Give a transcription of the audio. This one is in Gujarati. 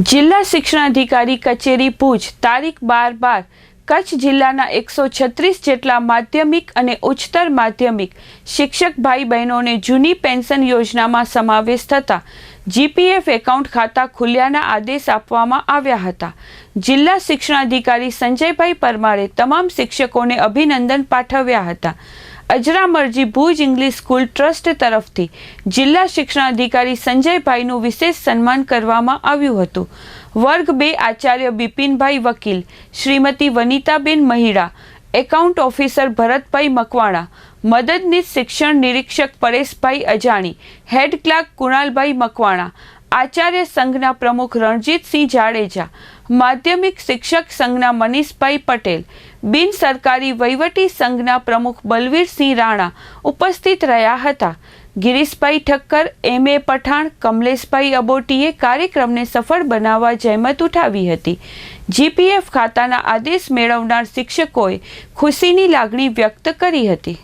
જિલ્લા શિક્ષણાધિકારી કચેરી ભુજ, તારીખ બાર બાર, કચ્છ જિલ્લાના એકસો છત્રીસ જેટલા માધ્યમિક અને ઉચ્ચતર માધ્યમિક શિક્ષક ભાઈ બહેનોને જૂની પેન્શન યોજનામાં સમાવેશ થતા જીપીએફ એકાઉન્ટ ખાતા ખુલ્યાના આદેશ આપવામાં આવ્યા હતા. જિલ્લા શિક્ષણાધિકારી સંજયભાઈ પરમારે તમામ શિક્ષકોને અભિનંદન પાઠવ્યા હતા. Ajramarji Bhuj English school trust તરફથી જિલ્લા શિક્ષણાધિકારી સંજયભાઈનું વિશેષ સન્માન કરવામાં આવ્યું હતું. વર્ગ બે આચાર્ય બિપિનભાઈ વકીલ, શ્રીમતી વનિતાબેન મહિડા, એકાઉન્ટ ઓફિસર ભરતભાઈ મકવાણા, મદદનીશ શિક્ષણ નિરીક્ષક પરેશભાઈ અજાણી, હેડ ક્લાર્ક કુણાલભાઈ મકવાણા આચાર્ય સંઘના પ્રમુખ રણજીતસિંહ જાડેજા, માધ્યમિક શિક્ષક સંઘના મનીષભાઈ પટેલ, બિન સરકારી વહીવટી સંઘના પ્રમુખ બલવીરસિંહ રાણા ઉપસ્થિત રહ્યા હતા. ગિરીશભાઈ ઠક્કર, એમ. એ. પઠાણ, કમલેશભાઈ અબોટીએ કાર્યક્રમને સફળ બનાવવા જહેમત ઉઠાવી હતી. જીપીએફ ખાતાના આદેશ મેળવનાર શિક્ષકોએ ખુશીની લાગણી વ્યક્ત કરી હતી.